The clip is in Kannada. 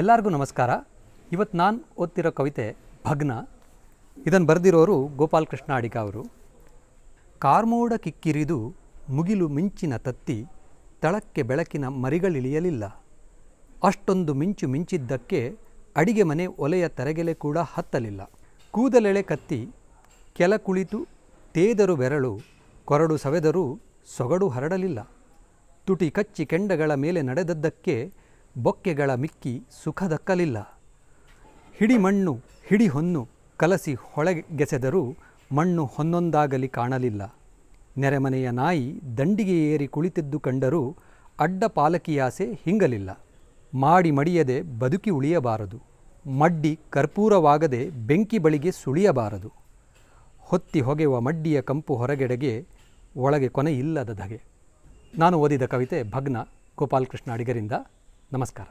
ಎಲ್ಲರಿಗೂ ನಮಸ್ಕಾರ. ಇವತ್ತು ನಾನು ಓದ್ತಿರೋ ಕವಿತೆ ಭಗ್ನ. ಇದನ್ನು ಬರೆದಿರೋರು ಗೋಪಾಲ್ ಕೃಷ್ಣ ಅಡಿಗ ಅವರು. ಕಾರ್ಮೋಡ ಕಿಕ್ಕಿರಿದು ಮುಗಿಲು ಮಿಂಚಿನ ತತ್ತಿ, ತಳಕ್ಕೆ ಬೆಳಕಿನ ಮರಿಗಳಿಳಿಯಲಿಲ್ಲ ಅಷ್ಟೊಂದು ಮಿಂಚು ಮಿಂಚಿದ್ದಕ್ಕೆ ಅಡಿಗೆ ಮನೆ ಒಲೆಯ ತರೆಗೆಲೆ ಕೂಡ ಹತ್ತಲಿಲ್ಲ. ಕೂದಲೆಳೆ ಕತ್ತಿ, ಕೆಲ ಕುಳಿತು ತೇದರು ಬೆರಳು, ಕೊರಡು ಸವೆದರೂ ಸೊಗಡು ಹರಡಲಿಲ್ಲ. ತುಟಿ ಕಚ್ಚಿ ಕೆಂಡಗಳ ಮೇಲೆ ನಡೆದದ್ದಕ್ಕೆ ಬೊಕ್ಕೆಗಳ ಮಿಕ್ಕಿ ಸುಖ ದಕ್ಕಲಿಲ್ಲ ಹಿಡಿ ಮಣ್ಣು, ಹಿಡಿ ಹೊನ್ನು ಕಲಸಿ ಹೊಳೆಗೆಸೆದರೂ ಮಣ್ಣು ಹೊನ್ನೊಂದಾಗಲಿ ಕಾಣಲಿಲ್ಲ. ನೆರೆಮನೆಯ ನಾಯಿ ದಂಡಿಗೆ ಏರಿ ಕುಳಿತಿದ್ದು ಕಂಡರೂ ಅಡ್ಡ ಪಾಲಕಿಯಾಸೆ ಹಿಂಗಲಿಲ್ಲ. ಮಾಡಿ ಮಡಿಯದೆ ಬದುಕಿ ಉಳಿಯಬಾರದು. ಮಡ್ಡಿ ಕರ್ಪೂರವಾಗದೆ ಬೆಂಕಿ ಬಳಿಗೆ ಸುಳಿಯಬಾರದು. ಹೊತ್ತಿ ಹೊಗೆಯುವ ಮಡ್ಡಿಯ ಕಂಪು ಹೊರಗೆಡೆಗೆ ಒಳಗೆ ಕೊನೆಯಿಲ್ಲದ ಧಗೆ. ನಾನು ಓದಿದ ಕವಿತೆ ಭಗ್ನ ಗೋಪಾಲಕೃಷ್ಣ ಅಡಿಗರಿಂದ. ನಮಸ್ಕಾರ.